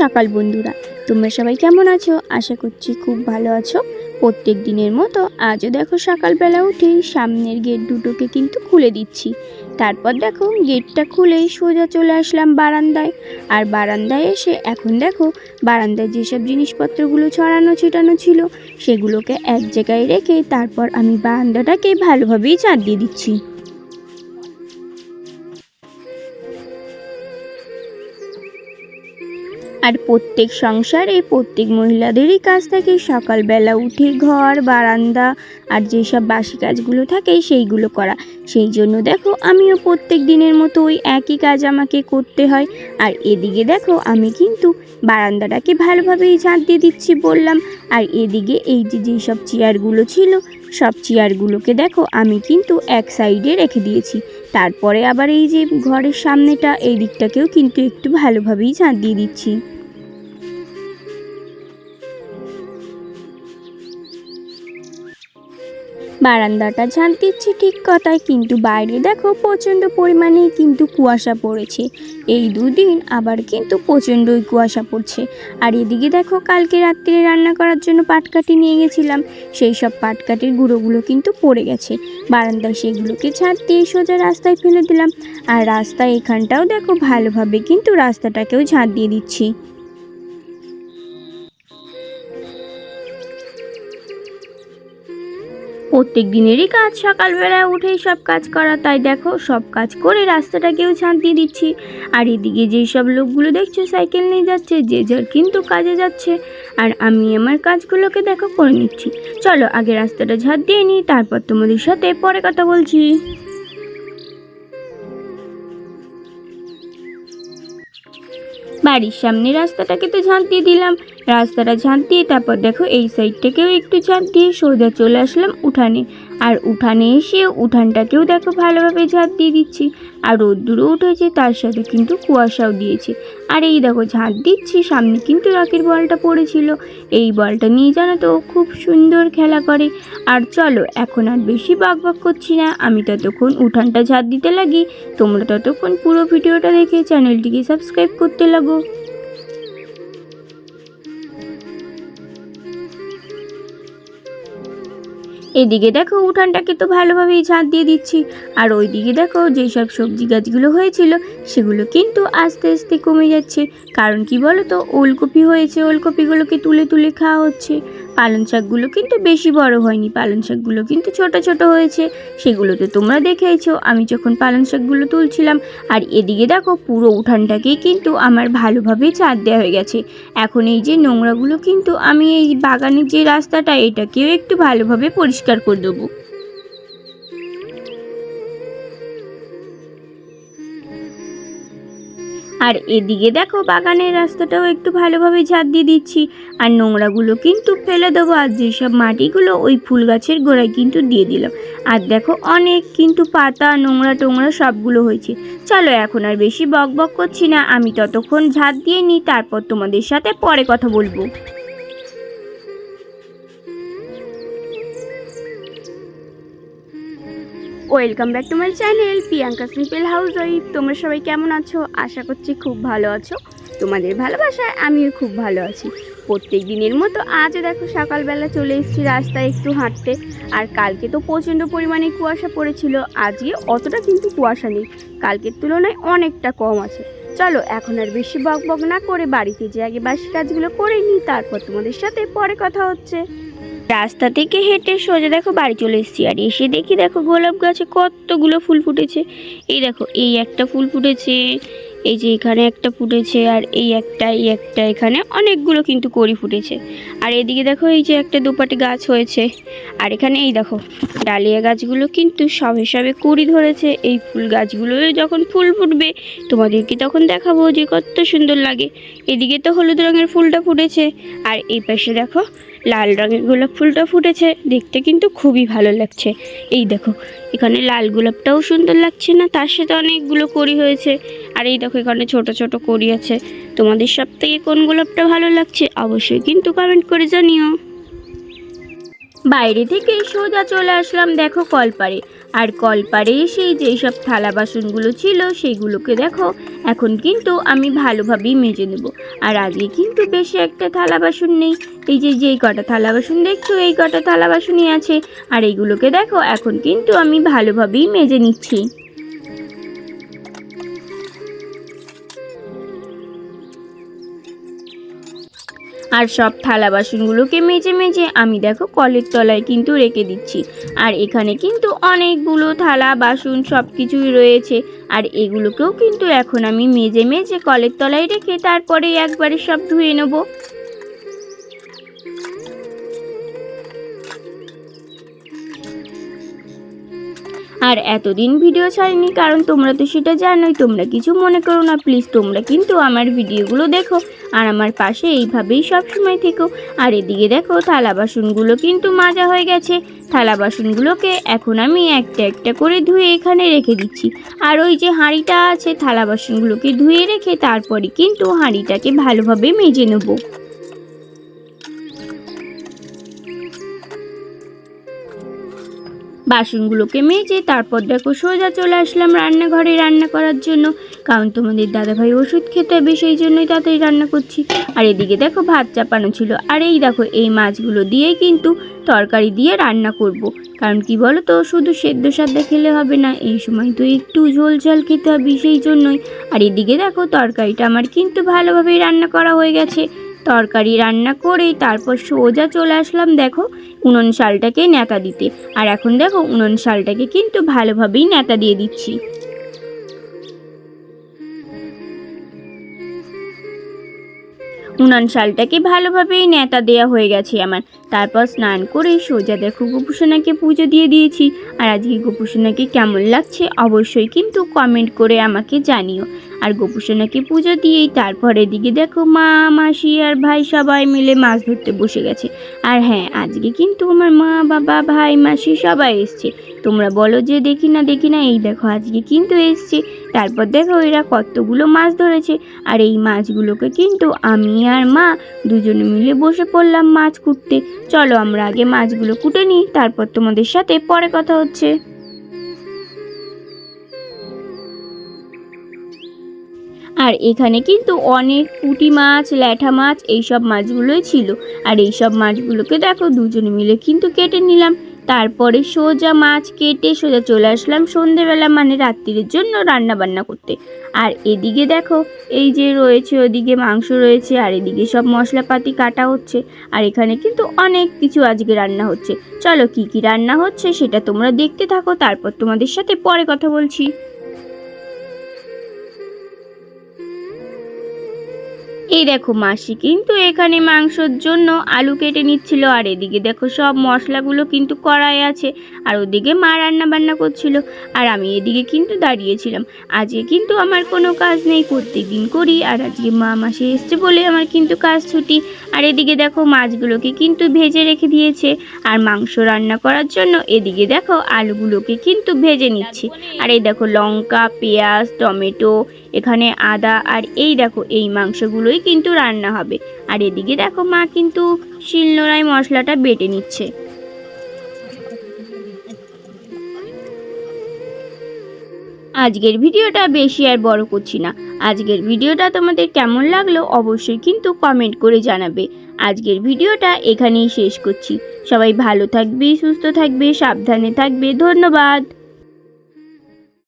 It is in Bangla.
সকাল বন্ধুরা। তোমরা সবাই কেমন আছো? আশা করছি খুব ভালো আছো। প্রত্যেক দিনের মতো আজও দেখো সকালবেলা উঠেই সামনের গেট দুটোকে কিন্তু খুলে দিচ্ছি। তারপর দেখো গেটটা খুলেই সোজা চলে আসলাম বারান্দায়। আর বারান্দায় এসে এখন দেখো বারান্দায় যেসব জিনিসপত্রগুলো ছড়ানো ছিটানো ছিল, সেগুলোকে এক জায়গায় রেখে তারপর আমি বারান্দাটাকে ভালোভাবেই চার দিয়ে দিচ্ছি। আর প্রত্যেক সংসারে প্রত্যেক মহিলাদেরই কাজ থাকে। সকালবেলা উঠে ঘর, বারান্দা আর যেসব বাসি কাজগুলো থাকে সেইগুলো করা। সেই জন্য দেখো আমিও প্রত্যেক দিনের মতো ওই একই কাজ আমাকে করতে হয়। আর এদিকে দেখো আমি কিন্তু বারান্দাটাকে ভালোভাবেই ঝাঁট দিয়ে দিচ্ছি বললাম। আর এদিকে এই যে যেসব চেয়ারগুলো ছিল, সব চেয়ারগুলোকে দেখো আমি কিন্তু এক সাইডে রেখে দিয়েছি। তারপরে আবার এই যে ঘরের সামনেটা, এই দিকটাকেও কিন্তু একটু ভালোভাবেই ঝাঁট দিয়ে দিচ্ছি। বারান্দাটা ঝাঁট দিচ্ছি ঠিক কথাই কিন্তু বাইরে দেখো প্রচণ্ড পরিমাণে কিন্তু কুয়াশা পড়েছে। এই দুদিন আবার কিন্তু প্রচণ্ডই কুয়াশা পড়ছে। আর এদিকে দেখো কালকে রাত্রিরে রান্না করার জন্য পাটকাঠি নিয়ে গেছিলাম। সেই সব পাটকাঠির গুঁড়োগুলো কিন্তু পড়ে গেছে। বারান্দায় সেগুলোকে ছাদ দিয়ে সোজা রাস্তায় ফেলে দিলাম। আর রাস্তায় এখানটাও দেখো ভালোভাবে কিন্তু রাস্তাটাকেও ঝাঁট দিয়ে দিচ্ছি। প্রত্যেক দিনেরই কাজ সকালবেলায় উঠেই সব কাজ করা, তাই দেখো সব কাজ করে রাস্তাটাকেও দিয়ে দিচ্ছি। আর এদিকে যেই সব লোকগুলো দেখছ সাইকেল নিয়ে যাচ্ছে, যে যার কিন্তু কাজে যাচ্ছে, আর আমি আমার কাজগুলোকে দেখো করে নিচ্ছি। চলো আগে রাস্তাটা ঝাঁট দিয়ে নিই, তারপর তোমাদের সাথে পরে কথা বলছি। বাড়ির সামনে রাস্তাটাকে তো ঝাঁট দিয়ে দিলাম রাস্তাটা ঝাঁট দিয়ে তারপর দেখো এই সাইডটাকেও একটু ঝাঁট দিয়ে সোজা চলে আসলাম উঠানে। আর উঠানে এসে উঠানটাকেও দেখো ভালোভাবে ঝাঁট দিয়ে দিচ্ছি। আর রোদ্দুরও উঠেছে, তার সাথে কিন্তু কুয়াশাও দিয়েছে। আর এই দেখো ঝাঁট দিচ্ছি, সামনে কিন্তু রকের বলটা পড়েছিল। এই বলটা নিয়ে জানো তো, খুব সুন্দর খেলা করে। আর চলো, এখন আর বেশি বাক বাক করছি না। আমি ততক্ষণ উঠানটা ঝাঁট দিতে লাগি। তোমরা ততক্ষণ পুরো ভিডিওটা দেখে চ্যানেলটিকে সাবস্ক্রাইব করতে লাগো। এদিকে দেখো উঠানটাকে তো ভালোভাবেই ঝাঁট দিয়ে দিচ্ছি। আর ওই দিকে দেখো যেসব সবজি গাছগুলো হয়েছিল, সেগুলো কিন্তু আস্তে আস্তে কমে যাচ্ছে। কারণ কি বলো তো ওলকপি হয়েছে, ওলকপিগুলোকে তুলে তুলে খাওয়া হচ্ছে। পালং শাকগুলো কিন্তু বেশি বড় হয়নি। পালং শাকগুলো কিন্তু ছোট ছোট হয়েছে। সেগুলো তো তোমরা দেখেইছো। আমি যখন পালং শাকগুলো তুলছিলাম, আর এদিকে দেখো পুরো উঠানটাকেই কিন্তু আমার ভালোভাবে ছাদ দেওয়া হয়ে গেছে। এখন এই যে নোংরাগুলো কিন্তু আমি এই বাগানের যে রাস্তাটা, এটাকেও একটু ভালোভাবে পরিষ্কার করে দেবো। আর এদিকে দেখো বাগানের রাস্তাটাও একটু ভালোভাবে ঝাঁপ দিয়ে দিচ্ছি। আর নোংরাগুলো কিন্তু ফেলে দেবো। আর যেসব মাটিগুলো ওই ফুল গাছের গোড়ায় কিন্তু দিয়ে দিলাম। আর দেখো অনেক কিন্তু পাতা, নোংরা টোংরা সবগুলো হয়েছে। চলো এখন আর বেশি বক বক করছি না। আমি ততক্ষণ ঝাঁপ দিয়ে নিই, তারপর তোমাদের সাথে পরে কথা বলব। Welcome back to my channel Priyanka simple housewife তোমরা সবাই কেমন আছো? আশা করছি খুব ভালো আছো। তোমাদের ভালোবাসায় আমিও খুব ভালো আছি। প্রত্যেক দিনের মতো আজও দেখো সকালবেলা চলে এসেছি রাস্তায় একটু হাঁটতে। আর কালকে তো প্রচণ্ড পরিমাণে কুয়াশা পড়েছিল। আজকে অতটা কিন্তু কুয়াশা নেই। কালকের তুলনায় অনেকটা কম আছে। চলো, এখন আর বেশি বক বক না করে বাড়িতে যে আগে বাসি কাজগুলো করে নিই, তারপর তোমাদের সাথে পরে কথা হচ্ছে। রাস্তা থেকে হেঁটে সোজা দেখো বাড়ি চলে এসেছি। আর এসে দেখি দেখো গোলাপ গাছে কতগুলো ফুল ফুটেছে। এই দেখো, এই একটা ফুল ফুটেছে, এই যে এখানে একটা ফুটেছে, আর এই একটা এই একটা, এখানে অনেকগুলো কিন্তু কড়ি ফুটেছে। আর এদিকে দেখো এই যে একটা দুপাটি গাছ হয়েছে। আর এখানে এই দেখো, ডালিয়া গাছগুলো কিন্তু সবে সবে কুড়ি ধরেছে। এই ফুল গাছগুলো যখন ফুল ফুটবে, তোমাদেরকে তখন দেখাবো যে কত সুন্দর লাগে। এদিকে তো হলুদ রঙের ফুলটা ফুটেছে। আর এই পাশে দেখো লাল রঙের গোলাপ ফুলটা ফুটেছে। দেখতে কিন্তু খুবই ভালো লাগছে। এই দেখো, এখানে লাল গোলাপটাও সুন্দর লাগছে না? তার সাথে অনেকগুলো করি হয়েছে। আর এই দেখো, এখানে ছোট ছোট করি আছে। তোমাদের সব থেকে কোন গোলাপটা ভালো লাগছে অবশ্যই কিন্তু কমেন্ট করে জানিও। বাইরে থেকে সোজা চলে আসলাম, দেখো কলপারে আর কলপারে সেই যেসব থালা বাসনগুলো ছিল সেইগুলোকে দেখো, এখন কিন্তু আমি ভালোভাবেই মেজে নেব। আর আগে কিন্তু বেশি একটা থালা বাসন নেই। এই যে যেই কটা থালা বাসন দেখছ, এই কটা থালা বাসনই আছে। আর এইগুলোকে দেখো, এখন কিন্তু আমি ভালোভাবেই মেজে নিচ্ছি। আর সব থালা বাসনগুলোকে মেজে মেজে আমি দেখো কলের তলায় কিন্তু রেখে দিচ্ছি। আর এখানে কিন্তু অনেকগুলো থালা, বাসন সব কিছুই রয়েছে। আর এগুলোকেও কিন্তু এখন আমি মেজে মেজে কলের তলায় রেখে তারপরে একবারে সব ধুয়ে নেব। আর এতদিন ভিডিও ছাড়িনি, কারণ তোমরা তো সেটা জানোই, তোমরা কিছু মনে করো না, প্লিজ তোমরা কিন্তু আমার ভিডিওগুলো দেখো। আর আমার পাশে এইভাবেই সব সময় থেকো। আর এদিকে দেখো, থালা বাসনগুলো কিন্তু মাজা হয়ে গেছে। থালা বাসনগুলোকে এখন আমি একটা একটা করে ধুয়ে এখানে রেখে দিচ্ছি। আর ওই যে হাঁড়িটা আছে, থালা বাসনগুলোকে ধুয়ে রেখে তারপরে কিন্তু হাঁড়িটাকে ভালোভাবে মেজে নেব। বাসনগুলোকে মেজে তারপর দেখো সোজা চলে আসলাম রান্নাঘরে রান্না করার জন্য। কারণ তোমাদের দাদাভাই ওষুধ খেতে হবে, সেই জন্যই তাড়াতাড়ি রান্না করছি। আর এদিকে দেখো ভাত চাপানো ছিল। আর এই দেখো, এই মাছগুলো দিয়েই কিন্তু তরকারি দিয়ে রান্না করব। কারণ কি বলো তো শুধু সেদ্ধ সাদ্দা খেলে হবে না, এই সময় তো একটু ঝোল ঝাল খেতে হবে সেই জন্যই। আর এদিকে দেখো, তরকারিটা আমার কিন্তু ভালোভাবেই রান্না করা হয়ে গেছে। তরকারি রান্না করে তারপর সোজা চলে আসলাম দেখো, উনন শালটাকে নেতা দিতে। আর এখন দেখো, উনন শালটাকে কিন্তু ভালোভাবেই নেতা দিয়ে দিচ্ছি। উনান শালটাকে ভালোভাবেই নেতা দেয়া হয়ে গেছে আমার। তারপর স্নান করে সোজা দেখো গোপুসোনাকে পুজো দিয়ে দিয়েছি। আর আজকে গোপুসোনাকে কেমন লাগছে অবশ্যই কিন্তু কমেন্ট করে আমাকে জানিও। আর গোপুসোনাকে পুজো দিয়েই তারপর এদিকে দেখো মা, মাসি আর ভাই সবাই মিলে মাছ ধরতে বসে গেছে। আর হ্যাঁ আজকে কিন্তু আমার মা, বাবা, ভাই, মাসি সবাই এসছে। তোমরা বলো যে দেখি না দেখি না, এই দেখো আজকে কিন্তু এসছে। তারপর দেখো এরা কতগুলো মাছ ধরেছে। আর এই মাছগুলোকে কিন্তু আমি আর মা দুজনে মিলে বসে পড়লাম মাছ কুটতে। চলো আমরা আগে মাছগুলো কুটে নিই, তারপর তোমাদের সাথে পরে কথা হচ্ছে। আর এখানে কিন্তু অনেক পুঁটি মাছ, ল্যাঠা মাছ, এইসব মাছগুলোই ছিল। আর এইসব মাছগুলোকে দেখো দুজনে মিলে কিন্তু কেটে নিলাম। তারপরে সোজা মাছ কেটে সোজা চলে আসলাম সন্ধেবেলা মানে রাত্রির জন্য রান্না বান্না করতে। আর এদিকে দেখো, এই যে রয়েছে ওদিকে মাংস রয়েছে, আর এদিকে সব মশলাপাতি কাটা হচ্ছে, আর এখানে কিন্তু অনেক কিছু আজকে রান্না হচ্ছে। চলো কি কি রান্না হচ্ছে সেটা তোমরা দেখতে থাকো, তারপর তোমাদের সাথে পরে কথা বলছি। এই দেখো মাসি কিন্তু এখানে মাংসর জন্য আলু কেটে নিচ্ছিল, আর এদিকে দেখো সব মশলাগুলো কিন্তু কড়াই আছে, আর ওদিকে মা রান্না বান্না করছিল, আর আমি এদিকে কিন্তু দাঁড়িয়েছিলাম। আজকে কিন্তু আমার কোনো কাজ নেই প্রত্যেক দিন করি, আর আজকে মা মাসে এসছে বলে আমার কিন্তু কাজ ছুটি। আর এদিকে দেখো মাছগুলোকে কিন্তু ভেজে রেখে দিয়েছে, আর মাংস রান্না করার জন্য এদিকে দেখো আলুগুলোকে কিন্তু ভেজে নিচ্ছে। আর এই দেখো লঙ্কা, পেঁয়াজ, টমেটো এখানে আদা আর এই দেখো, এই মাংসগুলোই কিন্তু রান্না হবে। আর এদিকে দেখো মা কিন্তু শিলনোড়ায় মশলাটা বেটে নিচ্ছে। আজকের ভিডিওটা বেশি আর বড় করছি না। আজকের ভিডিওটা তোমাদের কেমন লাগল অবশ্যই কিন্তু কমেন্ট করে জানাবে। আজকের ভিডিওটা এখানেই শেষ করছি। সবাই ভালো থাকবে, সুস্থ থাকবে, সাবধানে থাকবে। ধন্যবাদ।